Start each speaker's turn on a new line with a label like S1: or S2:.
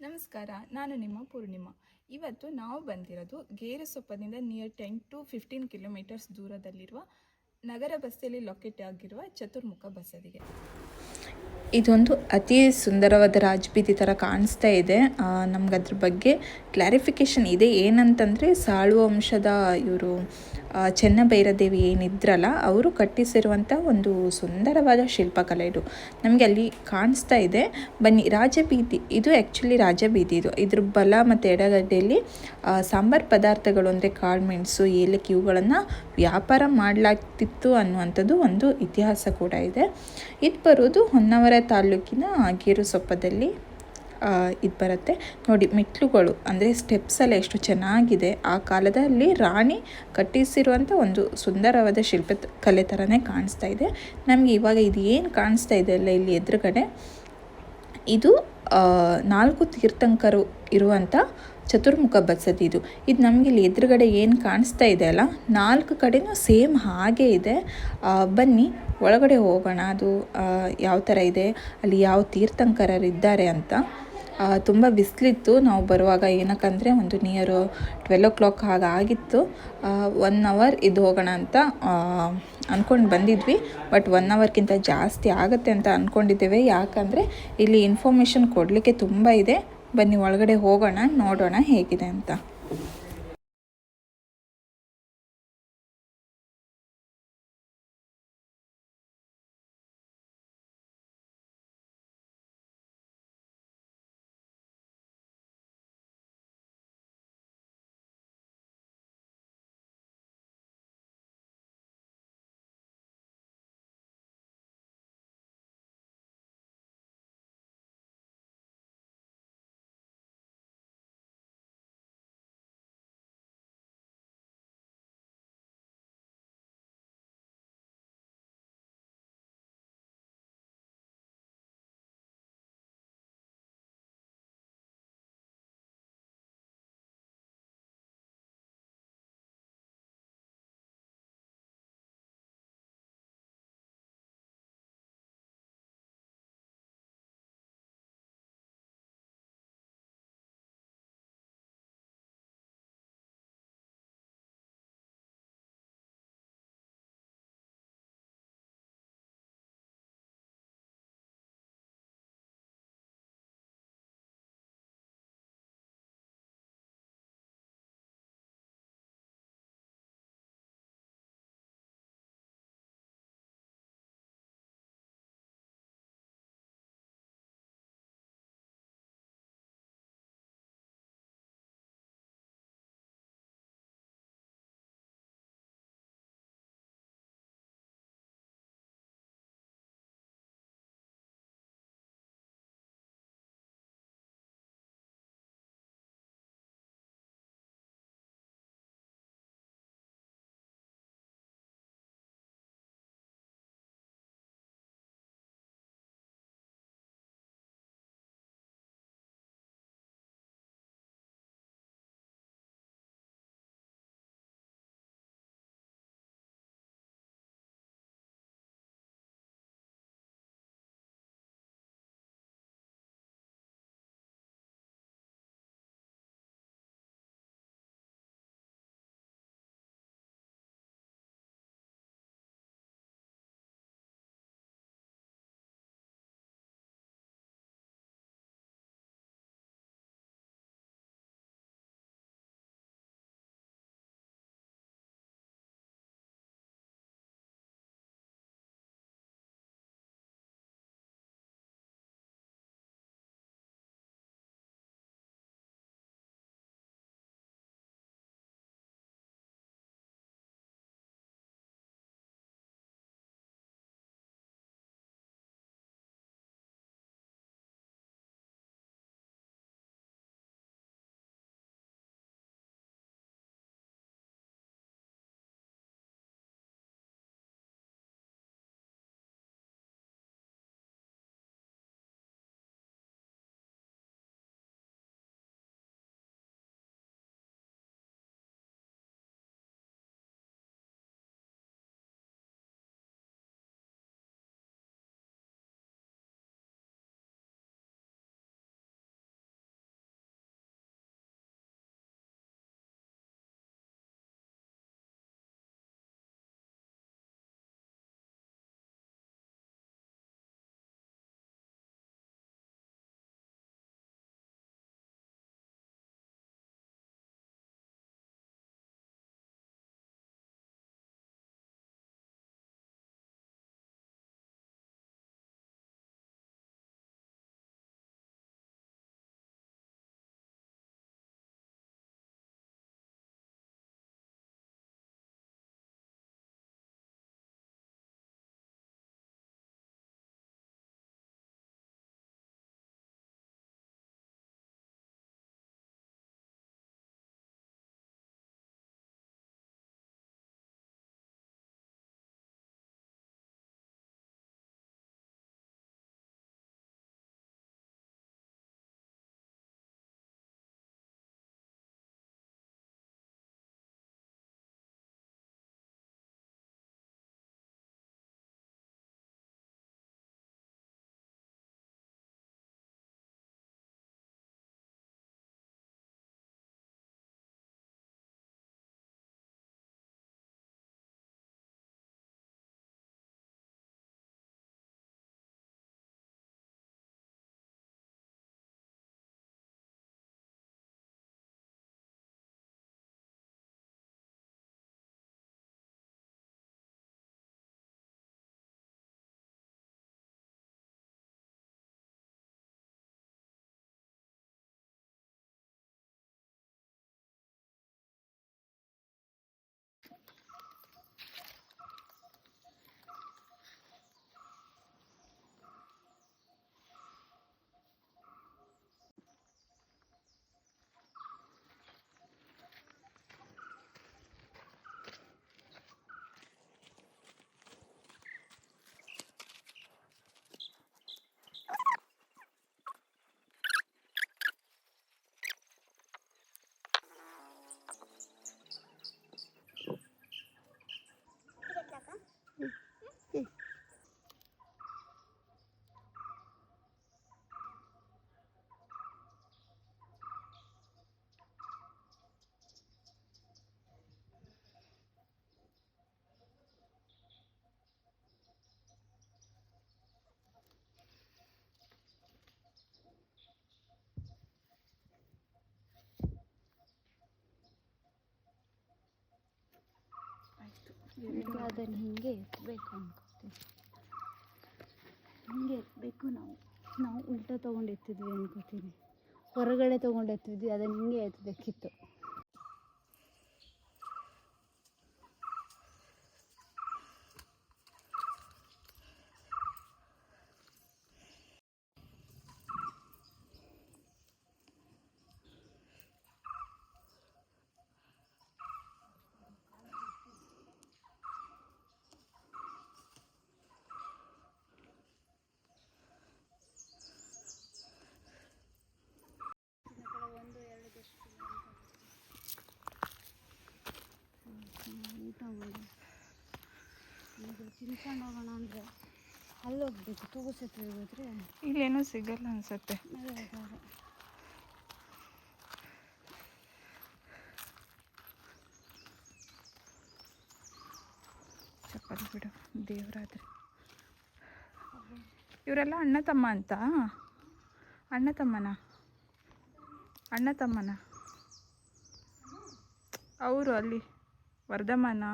S1: ನಮಸ್ಕಾರ, ನಾನು ನಿಮ್ಮ ಪೂರ್ಣಿಮಾ. ಇವತ್ತು ನಾವು ಬಂದಿರೋದು ಗೇರುಸೊಪ್ಪದಿಂದ near ten to fifteen kilometres ದೂರದಲ್ಲಿರುವ ನಗರ ಬಸ್ತಿಯಲ್ಲಿ ಲೊಕೇಟ್ ಆಗಿರುವ ಚತುರ್ಮುಖ ಬಸದಿಗೆ
S2: ಇದೊಂದು ಅತಿ ಸುಂದರವಾದ ರಾಜಬೀದಿ ಥರ ಕಾಣಿಸ್ತಾ ಇದೆ. ನಮ್ಗೆ ಅದ್ರ ಬಗ್ಗೆ ಕ್ಲಾರಿಫಿಕೇಷನ್ ಇದೆ. ಏನಂತಂದರೆ ಸಾಳು ವಂಶದ ಇವರು ಚೆನ್ನಭೈರದೇವಿ ಏನಿದ್ರಲ್ಲ, ಅವರು ಕಟ್ಟಿಸಿರುವಂಥ ಒಂದು ಸುಂದರವಾದ ಶಿಲ್ಪಕಲೆ ಇದು. ನಮಗೆ ಅಲ್ಲಿ ಕಾಣಿಸ್ತಾ ಇದೆ. ಬನ್ನಿ, ರಾಜಬೀದಿ, ಇದು ಆ್ಯಕ್ಚುಲಿ ರಾಜಬೀದಿ ಇದು. ಇದ್ರ ಬಲ ಮತ್ತು ಎಡಗಡೆಯಲ್ಲಿ ಸಾಂಬಾರು ಪದಾರ್ಥಗಳು ಅಂದರೆ ಕಾಳುಮೆಣಸು ಏಲಕ್ಕಿ ಇವುಗಳನ್ನು ವ್ಯಾಪಾರ ಮಾಡಲಾಗ್ತಿತ್ತು ಅನ್ನುವಂಥದ್ದು ಒಂದು ಇತಿಹಾಸ ಕೂಡ ಇದೆ. ಇದು ಬರೋದು ಹೊನ್ನಾವರ ತಾಲೂಕಿನ ಗೇರುಸೊಪ್ಪದಲ್ಲಿ ಇದು ಬರುತ್ತೆ. ನೋಡಿ ಮೆಟ್ಲುಗಳು ಅಂದರೆ ಸ್ಟೆಪ್ಸ್ ಎಲ್ಲ ಎಷ್ಟು ಚೆನ್ನಾಗಿದೆ. ಆ ಕಾಲದಲ್ಲಿ ರಾಣಿ ಕಟ್ಟಿಸಿರುವಂಥ ಒಂದು ಸುಂದರವಾದ ಶಿಲ್ಪ ಕಲೆ ಥರನೇ ಕಾಣಿಸ್ತಾ ಇದೆ. ನಮಗೆ ಇವಾಗ ಇದು ಏನು ಕಾಣಿಸ್ತಾ ಇದೆ ಅಲ್ಲ ಇಲ್ಲಿ ಎದುರುಗಡೆ? ಇದು ನಾಲ್ಕು ತೀರ್ಥಂಕರು ಇರುವಂಥ ಚತುರ್ಮುಖ ಬಸದಿ ಇದು. ನಮಗೆ ಇಲ್ಲಿ ಎದುರುಗಡೆ ಏನು ಕಾಣಿಸ್ತಾ ಇದೆ ಅಲ್ಲ, ನಾಲ್ಕು ಕಡೆನೂ ಸೇಮ್ ಹಾಗೆ ಇದೆ. ಬನ್ನಿ, ಒಳಗಡೆ ಹೋಗೋಣ. ಅದು ಯಾವ ಥರ ಇದೆ, ಅಲ್ಲಿ ಯಾವ ತೀರ್ಥಂಕರರಿದ್ದಾರೆ ಅಂತ. ತುಂಬ ಬಿಸಿಲಿತ್ತು. ನಾವು ಬರುವಾಗ ಏನಕ್ಕಂದರೆ ಒಂದು ನಿಯರು ಟ್ವೆಲ್ ಓ ಕ್ಲಾಕ್ ಹಾಗಾಗಿತ್ತು. ಒನ್ ಅವರ್ ಇದು ಹೋಗೋಣ ಅಂತ ಅಂದ್ಕೊಂಡು ಬಂದಿದ್ವಿ. ಬಟ್ ಒನ್ ಅವರ್ಗಿಂತ ಜಾಸ್ತಿ ಆಗುತ್ತೆ ಅಂತ ಅಂದ್ಕೊಂಡಿದ್ದೇವೆ ಯಾಕಂದರೆ ಇಲ್ಲಿ ಇನ್ಫಾರ್ಮೇಷನ್ ಕೊಡಲಿಕ್ಕೆ ತುಂಬ ಇದೆ. ಬನ್ನಿ ಒಳಗಡೆ ಹೋಗೋಣ ನೋಡೋಣ ಹೇಗಿದೆ ಅಂತ.
S3: ಅದನ್ನು ಹಿಂಗೆ ಎತ್ತಬೇಕು ಅನ್ಕೋತೀವಿ ಹಿಂಗೆ ಎತ್ತಬೇಕು ನಾವು. ನಾವು ಉಲ್ಟಾ ತೊಗೊಂಡು ಎತ್ತಿದ್ವಿ ಅನ್ಕೋತೀನಿ. ಹೊರಗಡೆ ತೊಗೊಂಡು ಎತ್ತಿದ್ವಿ ಅದನ್ನು ಹಿಂಗೆ ಎತ್ತಬೇಕಿತ್ತು ಹೋಗೋಣ ಅಂದರೆ ಅಲ್ಲಿ ಹೋಗ್ಬೇಕು ತೂಗು ಸೇತುವೆ ಹೋದ್ರೆ
S2: ಇಲ್ಲೇನೂ ಸಿಗಲ್ಲ ಅನ್ಸತ್ತೆ. ಚಪ್ಪಲಿ ಬಿಡು ದೇವರಾದ್ರೆ. ಇವರೆಲ್ಲ ಅಣ್ಣ ತಮ್ಮ ಅಂತ? ಅಣ್ಣ ತಮ್ಮನ? ಅಣ್ಣ ತಮ್ಮನ? ಅವರು ಅಲ್ಲಿ ವರ್ಧಮಾನ?